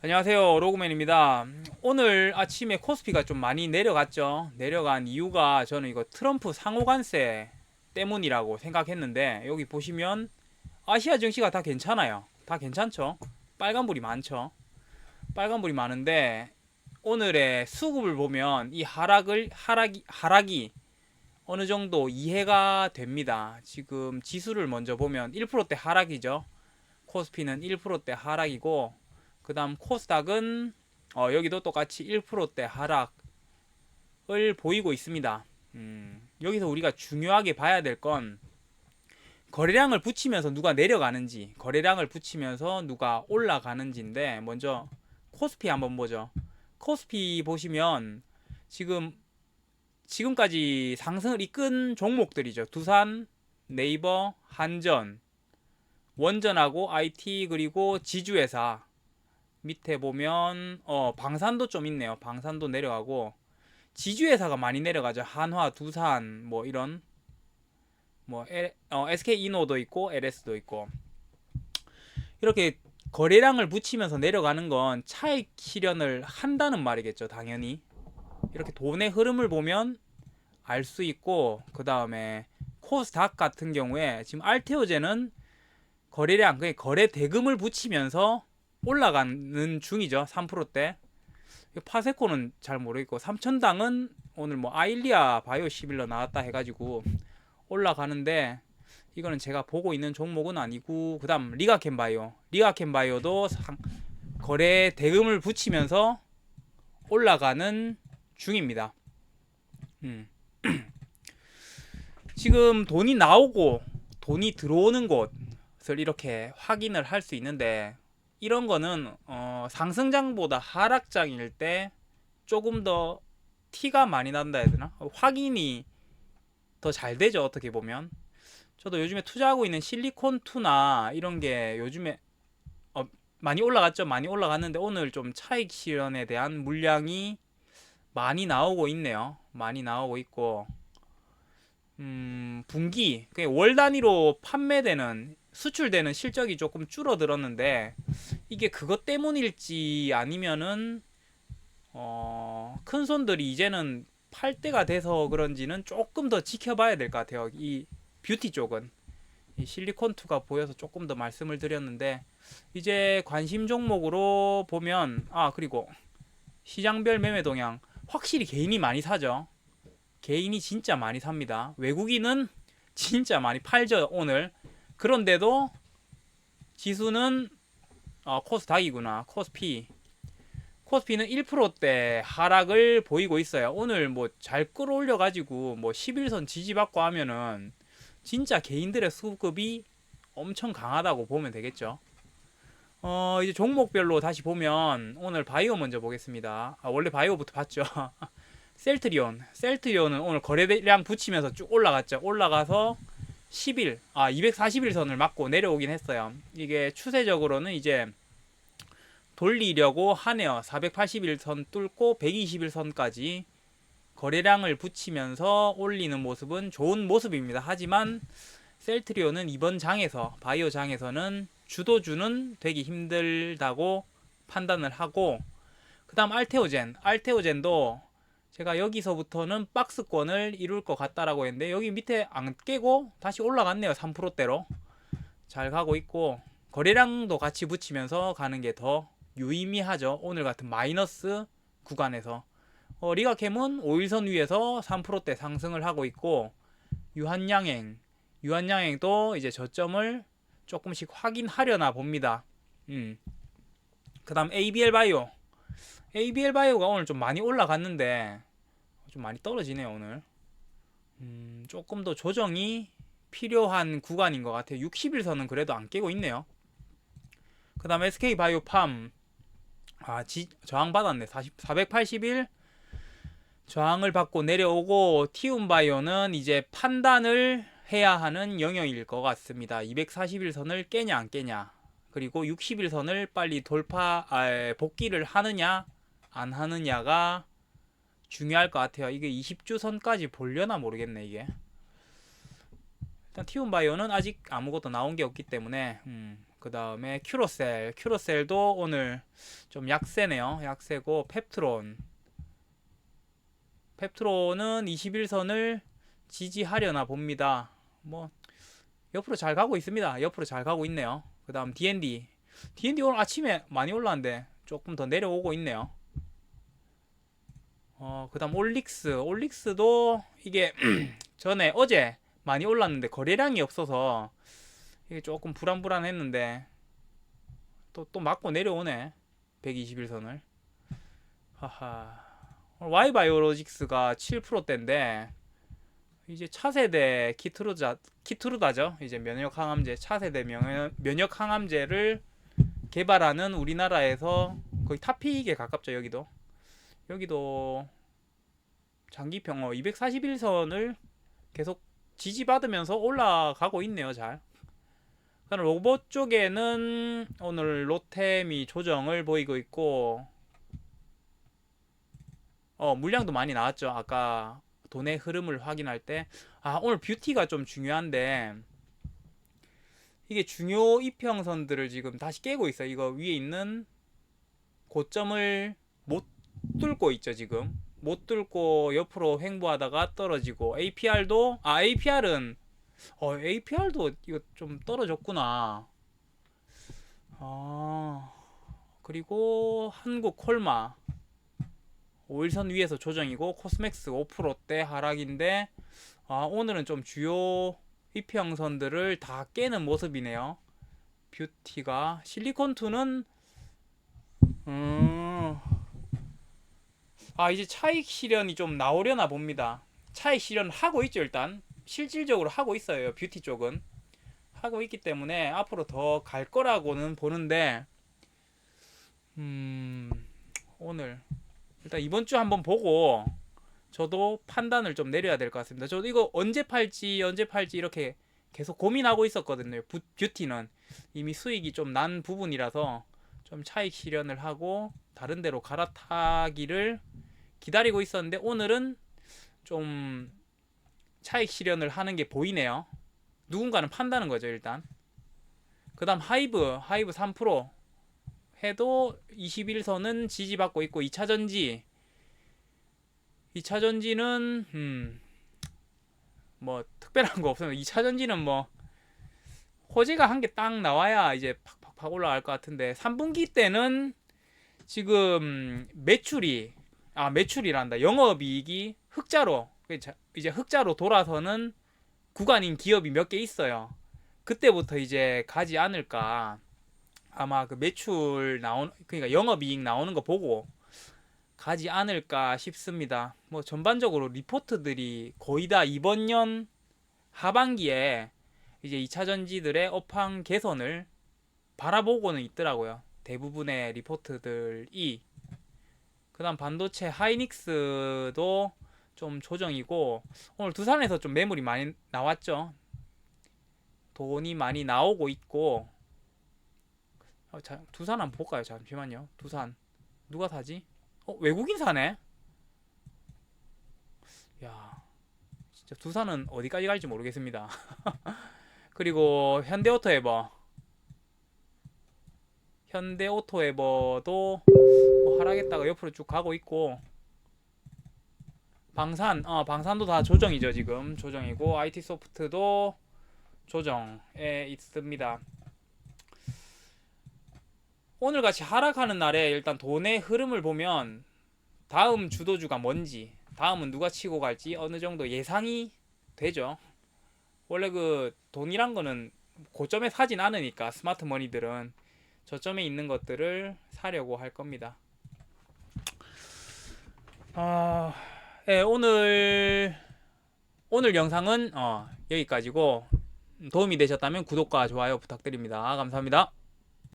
안녕하세요 로그맨입니다. 오늘 아침에 코스피가 좀 많이 내려갔죠. 내려간 이유가 저는 이거 트럼프 상호관세 때문이라고 생각했는데 여기 보시면 아시아 증시가 다 괜찮아요. 다 괜찮죠? 빨간불이 많죠? 빨간불이 많은데 오늘의 수급을 보면 이 하락을 하락이 하락이 어느 정도 이해가 됩니다. 지금 지수를 먼저 보면 1%대 하락이죠. 코스피는 1%대 하락이고 그 다음 코스닥은 어, 여기도 똑같이 1%대 하락을 보이고 있습니다. 음, 여기서 우리가 중요하게 봐야 될 건 거래량을 붙이면서 누가 내려가는지 거래량을 붙이면서 누가 올라가는지인데 먼저 코스피 한번 보죠. 코스피 보시면 지금 지금까지 상승을 이끈 종목들이죠. 두산, 네이버, 한전, 원전하고 IT 그리고 지주회사 밑에 보면 어 방산도 좀 있네요. 방산도 내려가고 지주회사가 많이 내려가죠. 한화, 두산 뭐 이런 뭐 L, 어, SK 이노도 있고 LS도 있고 이렇게 거래량을 붙이면서 내려가는 건 차익 실현을 한다는 말이겠죠. 당연히 이렇게 돈의 흐름을 보면 알 수 있고 그 다음에 코스닥 같은 경우에 지금 알테오제는 거래량, 그 거래 대금을 붙이면서 올라가는 중이죠. 3%대. 파세코는 잘 모르겠고 삼천당은 오늘 뭐 아일리아 바이오 11로 나왔다 해가지고 올라가는데 이거는 제가 보고 있는 종목은 아니고 그다음 리가켄 바이오 리가켄 바이오도 상, 거래 대금을 붙이면서 올라가는 중입니다. 음. 지금 돈이 나오고 돈이 들어오는 곳을 이렇게 확인을 할 수 있는데 이런 거는 어, 상승장보다 하락장일 때 조금 더 티가 많이 난다 해야 되나? 확인이 더 잘 되죠 어떻게 보면. 저도 요즘에 투자하고 있는 실리콘2나 이런 게 요즘에 어, 많이 올라갔죠 많이 올라갔는데 오늘 좀 차익 실현에 대한 물량이 많이 나오고 있네요. 많이 나오고 있고. 음, 분기 월 단위로 판매되는 수출되는 실적이 조금 줄어들었는데 이게 그것 때문일지 아니면은 어, 큰 손들이 이제는 팔 때가 돼서 그런지는 조금 더 지켜봐야 될 것 같아요. 이 뷰티 쪽은 이 실리콘2가 보여서 조금 더 말씀을 드렸는데 이제 관심 종목으로 보면 아 그리고 시장별 매매 동향 확실히 개인이 많이 사죠. 개인이 진짜 많이 삽니다. 외국인은 진짜 많이 팔죠 오늘. 그런데도 지수는 어, 코스닥이구나. 코스피. 코스피는 1%대 하락을 보이고 있어요. 오늘 뭐 잘 끌어올려 가지고 뭐 11선 지지받고 하면은 진짜 개인들의 수급이 엄청 강하다고 보면 되겠죠. 어, 이제 종목별로 다시 보면 오늘 바이오 먼저 보겠습니다. 아, 원래 바이오부터 봤죠. 셀트리온. 셀트리온은 오늘 거래량 붙이면서 쭉 올라갔죠. 올라가서 10일, 아 241선을 맞고 내려오긴 했어요. 이게 추세적으로는 이제 돌리려고 하네요. 481선 뚫고 121선까지 거래량을 붙이면서 올리는 모습은 좋은 모습입니다. 하지만 셀트리온은 이번 장에서 바이오 장에서는 주도주는 되기 힘들다고 판단을 하고 그다음 알테오젠, 알테오젠도 제가 여기서부터는 박스권을 이룰 것 같다라고 했는데 여기 밑에 안 깨고 다시 올라갔네요 3%대로. 잘 가고 있고 거래량도 같이 붙이면서 가는 게 더 유의미하죠. 오늘 같은 마이너스 구간에서. 어, 리가캠은 5일선 위에서 3%대 상승을 하고 있고 유한양행 유한양행도 이제 저점을 조금씩 확인하려나 봅니다. 음. 그 다음 ABL 바이오. ABL 바이오가 오늘 좀 많이 올라갔는데 좀 많이 떨어지네요 오늘. 음, 조금 더 조정이 필요한 구간인 것 같아요. 60일선은 그래도 안 깨고 있네요. 그 다음 SK 바이오팜. 아 지, 저항 받았네. 40, 481 저항을 받고 내려오고 티움 바이오는 이제 판단을 해야 하는 영역일 것 같습니다. 241선을 깨냐 안 깨냐. 그리고 60일선을 빨리 돌파 아, 복귀를 하느냐 안 하느냐가 중요할 것 같아요. 이게 20주 선까지 보려나 모르겠네 이게. 일단 티움 바이오는 아직 아무것도 나온 게 없기 때문에 음, 그 다음에 큐로셀. 큐로셀도 오늘 좀 약세네요. 약세고 펩트론. 펩트론은 21선을 지지하려나 봅니다. 뭐 옆으로 잘 가고 있습니다. 옆으로 잘 가고 있네요. 그 다음 D&D. D&D 오늘 아침에 많이 올랐는데 조금 더 내려오고 있네요. 어, 그 다음 올릭스. 올릭스도 이게 전에 어제 많이 올랐는데 거래량이 없어서 이게 조금 불안불안했는데 또, 또 맞고 내려오네. 121선을. 하하. 오늘 Y바이오로직스가 7%대인데 이제 차세대 키트루자 키트루다죠. 이제 면역 항암제 차세대 면역, 면역 항암제를 개발하는 우리나라에서 거의 탑픽에 가깝죠. 여기도 여기도 장기 평어 241선을 계속 지지받으면서 올라가고 있네요. 잘. 그럼 로봇 쪽에는 오늘 로템이 조정을 보이고 있고 어 물량도 많이 나왔죠. 아까 돈의 흐름을 확인할 때, 아, 오늘 뷰티가 좀 중요한데, 이게 중요 이평선들을 지금 다시 깨고 있어요. 이거 위에 있는 고점을 못 뚫고 있죠, 지금. 못 뚫고 옆으로 횡보하다가 떨어지고, APR도, 아, APR은, 어, APR도 이거 좀 떨어졌구나. 아, 그리고 한국 콜마. 5일선 위에서 조정이고 코스맥스 5%대 하락인데 아, 오늘은 좀 주요 이평선들을 다 깨는 모습이네요. 뷰티가 실리콘2는 음... 아 이제 차익 실현이 좀 나오려나 봅니다. 차익 실현 하고 있죠 일단 실질적으로 하고 있어요 뷰티 쪽은 하고 있기 때문에 앞으로 더 갈 거라고는 보는데 음 오늘 일단 이번 주 한번 보고 저도 판단을 좀 내려야 될 것 같습니다. 저도 이거 언제 팔지 언제 팔지 이렇게 계속 고민하고 있었거든요. 부, 뷰티는 이미 수익이 좀 난 부분이라서 좀 차익 실현을 하고 다른 데로 갈아타기를 기다리고 있었는데 오늘은 좀 차익 실현을 하는 게 보이네요. 누군가는 판다는 거죠 일단. 그 다음 하이브 하이브 3% 해도 21선은 지지받고 있고 2차 전지 2차 전지는 음, 뭐 특별한 거 없어요. 2차 전지는 뭐 호재가 한 개 딱 나와야 이제 팍팍팍 올라갈 것 같은데 3분기 때는 지금 매출이 아 매출이란다 영업이익이 흑자로 이제 흑자로 돌아서는 구간인 기업이 몇 개 있어요. 그때부터 이제 가지 않을까. 아마 그 매출 나온 그러니까 영업이익 나오는 거 보고 가지 않을까 싶습니다. 뭐 전반적으로 리포트들이 거의 다 이번 년 하반기에 이제 2차 전지들의 업황 개선을 바라보고는 있더라고요. 대부분의 리포트들이 그다음 반도체 하이닉스도 좀 조정이고 오늘 두산에서 좀 매물이 많이 나왔죠. 돈이 많이 나오고 있고 어, 자, 두산 한번 볼까요? 잠시만요. 두산 누가 사지? 어 외국인 사네. 야 진짜 두산은 어디까지 갈지 모르겠습니다. 그리고 현대오토에버 현대 오토에버도 뭐 하락했다가 옆으로 쭉 가고 있고 방산 어 방산도 다 조정이죠 지금 조정이고 IT 소프트도 조정에 있습니다. 오늘 같이 하락하는 날에 일단 돈의 흐름을 보면 다음 주도주가 뭔지 다음은 누가 치고 갈지 어느 정도 예상이 되죠. 원래 그 돈이란 거는 고점에 사진 않으니까 스마트 머니들은 저점에 있는 것들을 사려고 할 겁니다. 아, 예, 오늘 오늘 영상은 어, 여기까지고 도움이 되셨다면 구독과 좋아요 부탁드립니다. 감사합니다.